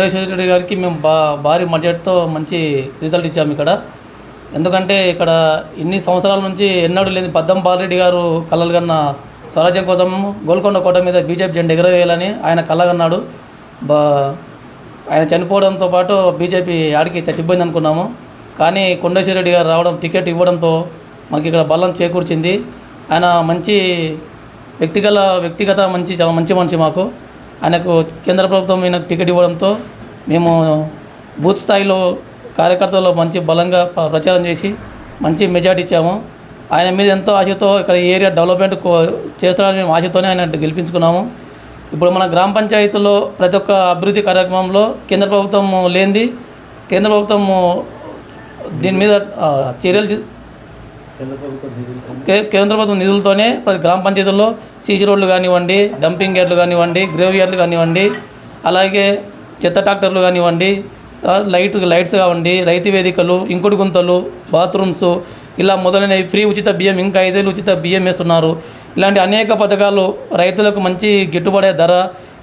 రెడ్డి గారికి మేము బా భారీ బడ్జెట్తో మంచి రిజల్ట్ ఇచ్చాము ఇక్కడ. ఎందుకంటే ఇక్కడ ఇన్ని సంవత్సరాల నుంచి ఎన్నడూ లేని పద్దం బాలరెడ్డి గారు కలలు కన్న స్వరాజ్యం కోసం గోల్కొండ కోట మీద బీజేపీ జెండా ఎగరవేయాలని ఆయన కలగన్నాడు బా ఆయన చనిపోవడంతో పాటు బీజేపీ ఆడికి చచ్చిపోయింది అనుకున్నాము. కానీ కొండేశ్వర రెడ్డి గారు రావడం టికెట్ ఇవ్వడంతో మాకు ఇక్కడ బలం చేకూర్చింది. ఆయన మంచి వ్యక్తిగత వ్యక్తిగత మంచి చాలా మంచి మనిషి మాకు. ఆయనకు కేంద్ర ప్రభుత్వం ఈయనకు టికెట్ ఇవ్వడంతో మేము బూత్ స్థాయిలో కార్యకర్తలు మంచి బలంగా ప్రచారం చేసి మంచి మెజార్టీ ఇచ్చాము. ఆయన మీద ఎంతో ఆశతో ఇక్కడ ఏరియా డెవలప్మెంట్ చేస్తాడని మేము ఆశతోనే ఆయన గెలిపించుకున్నాము. ఇప్పుడు మన గ్రామ పంచాయతీలో ప్రతి ఒక్క అభివృద్ధి కార్యక్రమంలో కేంద్ర ప్రభుత్వం లేనిది కేంద్ర ప్రభుత్వం దీని మీద చర్యలు కేంద్ర ప్రభుత్వం నిధులతోనే ప్రతి గ్రామ పంచాయతీల్లో సీసీ రోడ్లు కానివ్వండి డంపింగ్ యార్డ్లు కానివ్వండి గ్రేవ్ యార్డ్లు కానివ్వండి అలాగే చెత్త ట్రాక్టర్లు కానివ్వండి లైట్ లైట్స్ కావండి రైతు వేదికలు ఇంకుడు గుంతలు బాత్రూమ్స్ ఇలా మొదలైనవి ఫ్రీ ఉచిత బియ్యం ఇంకా ఐదేళ్ళు ఉచిత బియ్యం వేస్తున్నారు. ఇలాంటి అనేక పథకాలు రైతులకు మంచి గిట్టుబడే ధర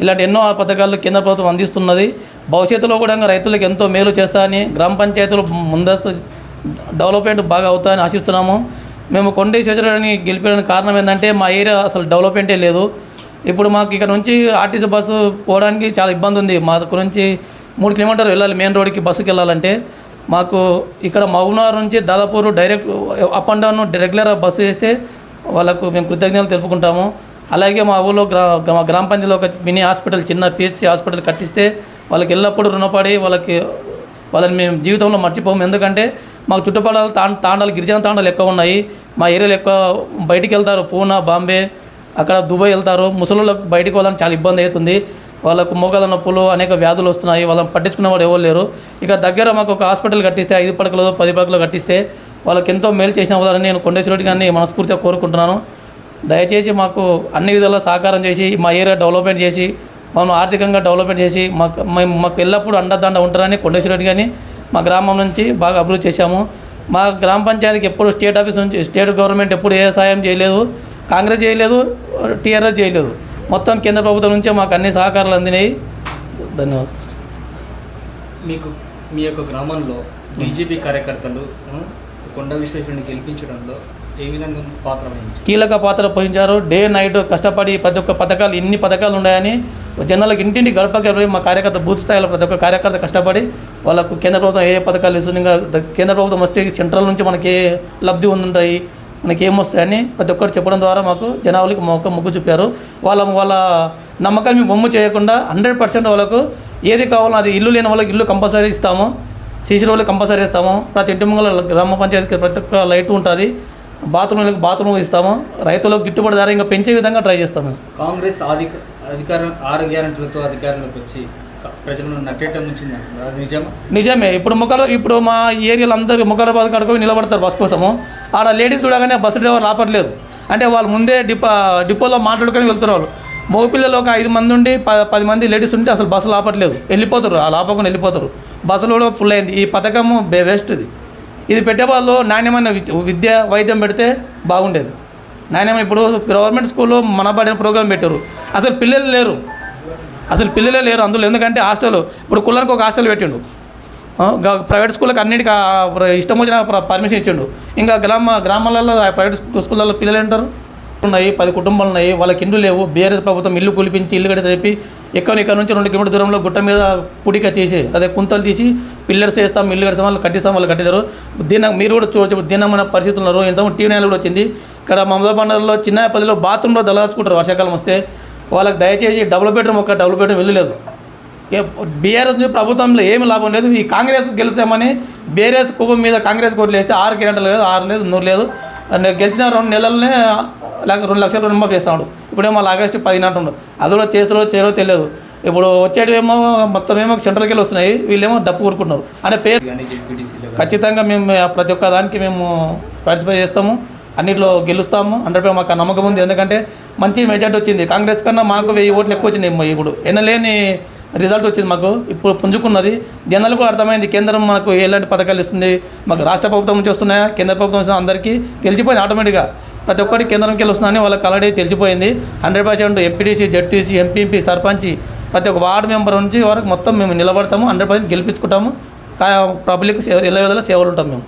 ఇలాంటి ఎన్నో పథకాలు కేంద్ర ప్రభుత్వం అందిస్తున్నది. భవిష్యత్తులో కూడా రైతులకు ఎంతో మేలు చేస్తారని గ్రామ పంచాయతీలు ముందస్తు డెవలప్మెంట్ బాగా అవుతాయని ఆశిస్తున్నాము. మేము కొండ శేషరాని గెలిపడానికి కారణం ఏంటంటే మా ఏరియా అసలు డెవలప్మెంటే లేదు. ఇప్పుడు మాకు ఇక్కడ నుంచి ఆర్టీసీ బస్సు పోవడానికి చాలా ఇబ్బంది ఉంది. మా దగ్గర నుంచి మూడు కిలోమీటర్లు వెళ్ళాలి మెయిన్ రోడ్కి బస్సుకి వెళ్ళాలంటే. మాకు ఇక్కడ మహబూబ్నగర్ నుంచి దాదాపు direct up and down regular bus చేస్తే వాళ్ళకు మేము కృతజ్ఞతలు తెలుపుకుంటాము. అలాగే మా ఊళ్ళో గ్రా మా గ్రామ పంచాయతీలో ఒక మినీ హాస్పిటల్ చిన్న పిహెచ్సి హాస్పిటల్ కట్టిస్తే వాళ్ళకి ఎల్లప్పుడూ రుణపడి వాళ్ళకి వాళ్ళని మేము జీవితంలో మర్చిపోము. ఎందుకంటే మాకు చుట్టుపక్కల తా తాండాలు గిరిజన తాండాలు ఎక్కువ ఉన్నాయి. మా ఏరియాలో ఎక్కువ బయటికి వెళ్తారు. పూనా బాంబే అక్కడ దుబాయ్ వెళ్తారు. ముసలిళ్ళు బయటికి వెళ్ళడానికి చాలా ఇబ్బంది అవుతుంది. వాళ్ళకు మోకాల నొప్పులు అనేక వ్యాధులు వస్తున్నాయి. వాళ్ళని పట్టించుకునే వాడు ఎవరు లేరు. ఇక దగ్గర మాకు ఒక హాస్పిటల్ కట్టిస్తే ఐదు పడకలు పది పడకలు కట్టిస్తే వాళ్ళకి ఎంతో మేలు చేసిన వాళ్ళని నేను కొండేశ్వరుడి గారిని మనస్ఫూర్తిగా కోరుకుంటున్నాను. దయచేసి మాకు అన్ని విధాలా సహకారం చేసి మా ఏరియా డెవలప్మెంట్ చేసి మనం ఆర్థికంగా డెవలప్మెంట్ చేసి మాకు మేము మాకు ఎల్లప్పుడూ అండదండ ఉంటారని కొండేశ్వరుడి గారిని మా గ్రామం నుంచి బాగా అభివృద్ధి చేశాము. మా గ్రామ పంచాయతీకి ఎప్పుడు స్టేట్ ఆఫీస్ నుంచి స్టేట్ గవర్నమెంట్ ఎప్పుడు ఏ సాయం చేయలేదు కాంగ్రెస్ చేయలేదు టీఆర్ఎస్ చేయలేదు. మొత్తం కేంద్ర ప్రభుత్వం నుంచే మాకు అన్ని సహకారాలు అందినాయి. ధన్యవాదాలు. మీకు మీ యొక్క గ్రామంలో బీజేపీ కార్యకర్తలు కొండ విశ్వేశ్వరుని గెలిపించడంలో ఏ విధంగా పాత్ర కీలక పాత్ర పోషించారు. డే నైట్ కష్టపడి ప్రతి ఒక్క పథకాలు ఇన్ని పథకాలు ఉన్నాయని జనాలకు ఇంటింటి గడప గడప మా కార్యకర్త బూత్ స్థాయిలో ప్రతి ఒక్క కార్యకర్త కష్టపడి వాళ్ళకు కేంద్ర ప్రభుత్వం ఏ ఏ పథకాలు ఇస్తుంది ఇంకా కేంద్ర ప్రభుత్వం వస్తే సెంట్రల్ నుంచి మనకి ఏ లబ్ధి ఉంటుంటాయి మనకి ఏమొస్తాయని ప్రతి ఒక్కరు చెప్పడం ద్వారా మాకు జనాలకి మొక్క మొగ్గు చూపారు. వాళ్ళ వాళ్ళ నమ్మకాన్ని మొమ్ము బొమ్ము చేయకుండా హండ్రెడ్ పర్సెంట్ వాళ్ళకు ఏది కావాలో అది ఇల్లు లేని వాళ్ళకి ఇల్లు కంపల్సరీ ఇస్తాము సీసీ రోడ్లు కంపల్సరీ ఇస్తాము. ప్రతి ఇంటి ముంగల గ్రామ పంచాయతీకి ప్రతి ఒక్క లైట్ ఉంటుంది. బాత్రూమ్లకు బాత్రూమ్ ఇస్తాము. రైతులకు గిట్టుబాటు ధర ఇంకా పెంచే విధంగా ట్రై చేస్తాము. కాంగ్రెస్ అధిక అధికారం ఆరు గ్యారెంటీలతో అధికారంలోకి వచ్చి ప్రజలను ఉంచిందంట అది నిజమా? నిజమే. ఇప్పుడు ముఖర ఇప్పుడు మా ఏరియాలో అందరూ ముఖరాబాద్ కడుకొని నిలబడతారు బస్ కోసము. ఆడ లేడీస్ చూడగానే బస్సు డ్రైవర్ రాపట్లేదు అంటే వాళ్ళు ముందే డిపో డిపోలో మాట్లాడుకొని వెళ్తున్నారు వాళ్ళు. మగపిల్లలు ఒక ఐదు మంది ఉండి పది మంది లేడీస్ ఉంటే అసలు బస్సులు ఆపట్లేదు వెళ్ళిపోతారు. ఆ ఆపకుండా వెళ్ళిపోతారు. బస్సులు కూడా ఫుల్ అయింది. ఈ పథకము బే- వేస్ట్ ఇది. ఇది పెట్టే వాళ్ళు నాణ్యమైన విద్య వైద్యం పెడితే బాగుండేది. నాణ్యమైన ఇప్పుడు గవర్నమెంట్ స్కూల్లో మన పడిన ప్రోగ్రాం పెట్టారు. అసలు పిల్లలు లేరు. అసలు పిల్లలే లేరు అందులో. ఎందుకంటే హాస్టల్ ఇప్పుడు కులానికి ఒక హాస్టల్ పెట్టిండు. ప్రైవేట్ స్కూళ్ళకి అన్నిటికీ ఇష్టం వచ్చిన పర్మిషన్ ఇచ్చిండు. ఇంకా గ్రామ గ్రామాలలో ప్రైవేట్ స్కూ- స్కూళ్ళలో పిల్లలు ఉంటారు ఉన్నాయి పది కుటుంబాలు ఉన్నాయి వాళ్ళకి ఇల్లు లేవు బీఆర్ఎస్ ప్రభుత్వం ఇల్లు కులిపించి ఇల్లు కట్టి చెప్పి ఎక్కడ ఇక్కడ నుంచి రెండు కిలోమీటర్ దూరంలో గుట్ట మీద పుడిక తీసి అదే కుంతలు తీసి పిల్లర్స్ వేస్తాం ఇల్లు కడతాం వాళ్ళు కట్టిస్తాం వాళ్ళు కట్టిస్తారు. దీని మీరు కూడా చూడవచ్చు దీనమైన పరిస్థితులు ఉన్నారు. ఇంత టీవీ నైన్లో కూడా వచ్చింది. ఇక్కడ మమతా చిన్న చిన్నపల్లిలో బాత్రూంలో దళాచుకుంటారు వర్షాకాలం వస్తే. వాళ్ళకి దయచేసి డబుల్ బెడ్రూమ్ ఒక డబుల్ బెడ్రూమ్ ఇల్లు లేదు. బీఆర్ఎస్ ప్రభుత్వంలో ఏమి లాభం లేదు. ఈ కాంగ్రెస్ గెలిచామని బీఆర్ఎస్ కుప్పం మీద కాంగ్రెస్ కోట్లు వేస్తే ఆరు గంటలు లేదు ఆరు లేదు నూరు లేదు. గెలిచిన రెండు నెలలనే లేక రెండు లక్షలు రుణమాఫీ చేస్తాడు ఇప్పుడేమో ఆగస్టు పదిహేను అంటుండు. అది కూడా చేసారో చేయరో తెలియదు. ఇప్పుడు వచ్చేటివేమో మొత్తం ఏమో సెంట్రల్కి వెళ్ళి వస్తున్నాయి. వీళ్ళేమో డప్పు కూరుకుంటున్నారు అంటే పేరు ఖచ్చితంగా మేము ప్రతి ఒక్క దానికి మేము పార్టిసిపేట్ చేస్తాము. అన్నిట్లో గెలుస్తాము. హండ్రెడ్ మాకు నమ్మకం ఉంది. ఎందుకంటే మంచి మెజార్టీ వచ్చింది. కాంగ్రెస్ కన్నా మాకు వెయ్యి ఓట్లు ఎక్కువ వచ్చినాయి ఇప్పుడు. ఎనలేని రిజల్ట్ వచ్చింది మాకు. ఇప్పుడు పుంజుకున్నది. జనాలకు అర్థమైంది. కేంద్రం మనకు ఎలాంటి పథకాలు ఇస్తుంది? మాకు రాష్ట్ర ప్రభుత్వం నుంచి వస్తున్నాయా? కేంద్ర ప్రభుత్వం అందరికీ తెలిసిపోయింది ఆటోమేటిక్గా. ప్రతి ఒక్కటి కేంద్రంకి వెళ్ళి వాళ్ళకి ఆల్రెడీ తెలిసిపోయింది. Hundred percent MPTC ZPTC MPP sarpanch ప్రతి ఒక్క వార్డు మెంబర్ నుంచి వరకు మొత్తం మేము నిలబడతాము హండ్రెడ్ పర్సెంట్ గెలిపించుకుంటాము. పబ్లిక్ సేవ ఎలా సేవలు ఉంటాం మేము.